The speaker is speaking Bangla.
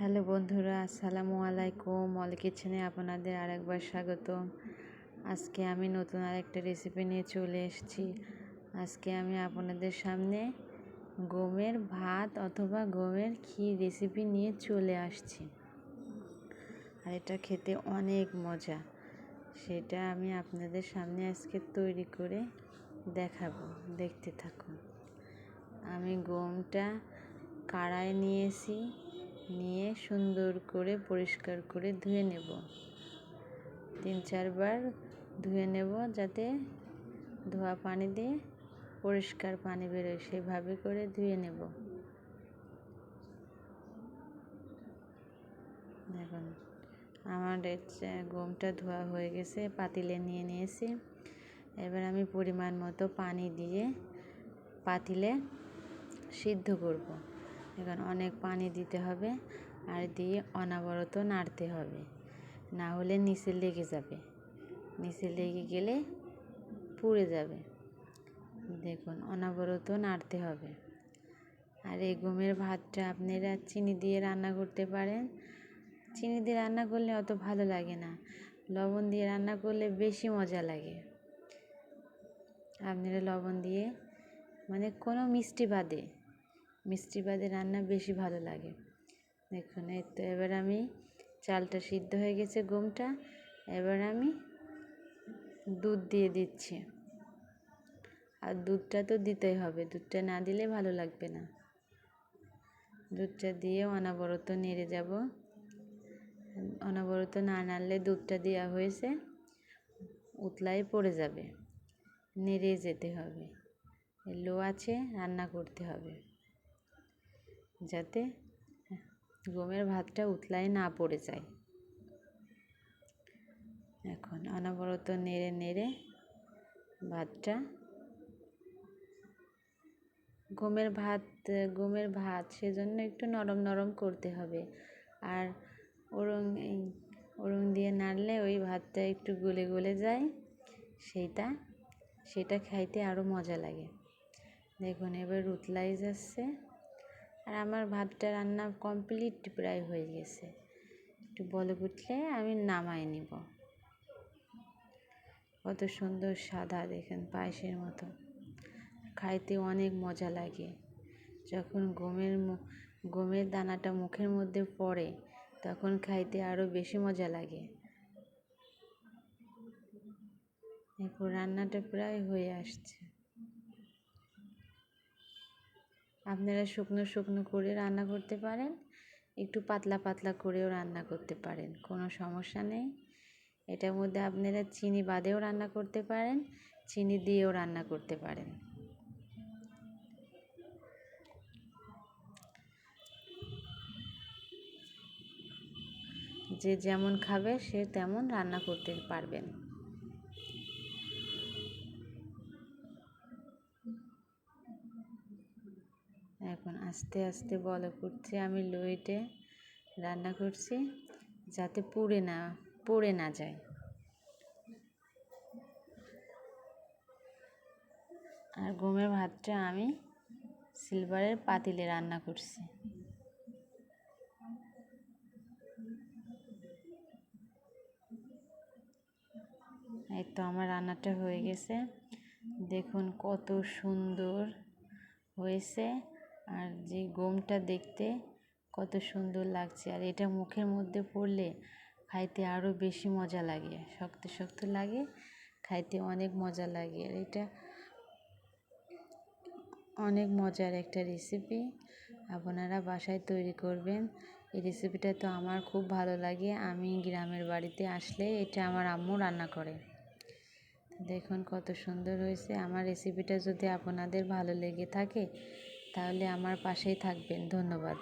হ্যালো বন্ধুরা, আসসালামু আলাইকুম। অল কিচেনে আপনাদের আরেকবার স্বাগত আজকে আমি নতুন আরেকটা রেসিপি নিয়ে চলে এসেছি। আজকে আমি আপনাদের সামনে গমের ভাত অথবা গমের ক্ষীর রেসিপি নিয়ে চলে আসছি। আর এটা খেতে অনেক মজা। সেটা আমি আপনাদের সামনে আজকে তৈরি করে দেখাবো। দেখতে থাকুন। আমি গমটা কাড়ায় নিয়েছি। নিয়ে সুন্দর করে পরিষ্কার করে ধুয়ে নেব। তিন চারবার ধুয়ে নেব যাতে ধোয়া পানি দিয়ে পরিষ্কার পানি বেরোয়, সেভাবে করে ধুয়ে নেব। দেখুন, আমার গমটা ধোয়া হয়ে গেছে, পাতিলে নিয়ে নিয়েছি। এবার আমি পরিমাণ মতো পানি দিয়ে পাতিলে সিদ্ধ করব। এখন অনেক পানি দিতে হবে আর দিয়ে অনাবরত নাড়তে হবে। না হলে নিচে লেগে যাবে। নিচে লেগে গেলে পুড়ে যাবে। দেখুন, অনাবরত নাড়তে হবে। আর এই গমের ভাতটা আপনারা চিনি দিয়ে রান্না করতে পারেন। চিনি দিয়ে রান্না করলে অত ভালো লাগে না। লবণ দিয়ে রান্না করলে বেশি মজা লাগে। আপনারা লবণ দিয়ে মানে কোনো মিষ্টি বাদে মিষ্টি বাদে রান্না বেশি ভালো লাগে। দেখুন, এই তো এবার আমি চালটা সিদ্ধ হয়ে গেছে গমটা। এবার আমি দুধ দিয়ে দিচ্ছি। আর দুধটা তো দিতেই হবে, দুধটা না দিলে ভালো লাগবে না। দুধটা দিয়ে অনাবরত নেড়ে যাব। অনাবরত না নাড়লে দুধটা দেওয়া হয়েছে, উতলায় পড়ে যাবে। নেড়ে যেতে হবে। লো আছে, রান্না করতে হবে। যাতে, গমের ভাতটা উতলায় না পড়ে যায়। এখন অনবরত নেড়ে নেড়ে ভাতটা, গমের ভাত গমের ভাত সেজন্য একটু নরম নরম করতে হবে। আর ওরং, এই ওরং দিয়ে নাড়লে ওই ভাতটা একটু গলে গলে যায়, সেইটা, সেটা খাইতে আরও মজা লাগে। দেখুন এবার উতলাই যাচ্ছে। আর আমার ভাতটা রান্না কমপ্লিট প্রায় হয়ে গেছে। একটু বলে উঠলে আমি নামাই নিব। কত সুন্দর সাদা দেখেন পায়েসের মতো। খাইতে অনেক মজা লাগে। যখন গমের গমের দানাটা মুখের মধ্যে পড়ে, তখন খাইতে আরও বেশি মজা লাগে। এরপর রান্নাটা প্রায় হয়ে আসছে। আপনারা শুকনো শুকনো করে রান্না করতে পারেন, একটু পাতলা পাতলা করেও রান্না করতে পারেন, কোনো সমস্যা নেই। এটার মধ্যে আপনারা চিনি বাদেও রান্না করতে পারেন, চিনি দিয়েও রান্না করতে পারেন। যে যেমন খাবে সে তেমন রান্না করতে পারবেন। আস্তে আস্তে বল করছে আমি লোয়েটে রান্না করছি যাতে পুড়ে না, পড়ে না যায়। আর গমের ভাতটা আমি সিলভারের পাতিলে রান্না করছি। এই তো আমার রান্নাটা হয়ে গেছে। দেখুন কত সুন্দর হয়েছে। আর যে গমটা দেখতে কত সুন্দর লাগছে। আর এটা মুখের মধ্যে পড়লে খাইতে আরও বেশি মজা লাগে। শক্ত শক্ত লাগে, খাইতে অনেক মজা লাগে। আর এটা অনেক মজার একটা রেসিপি আপনারা বাসায় তৈরি করবেন। এই রেসিপিটা তো আমার খুব ভালো লাগে। আমি গ্রামের বাড়িতে আসলে এটা আমার আম্মু রান্না করে। দেখুন কত সুন্দর হয়েছে। আমার রেসিপিটা যদি আপনাদের ভালো লেগে থাকে তাহলে আমার পাশেই থাকবেন ধন্যবাদ।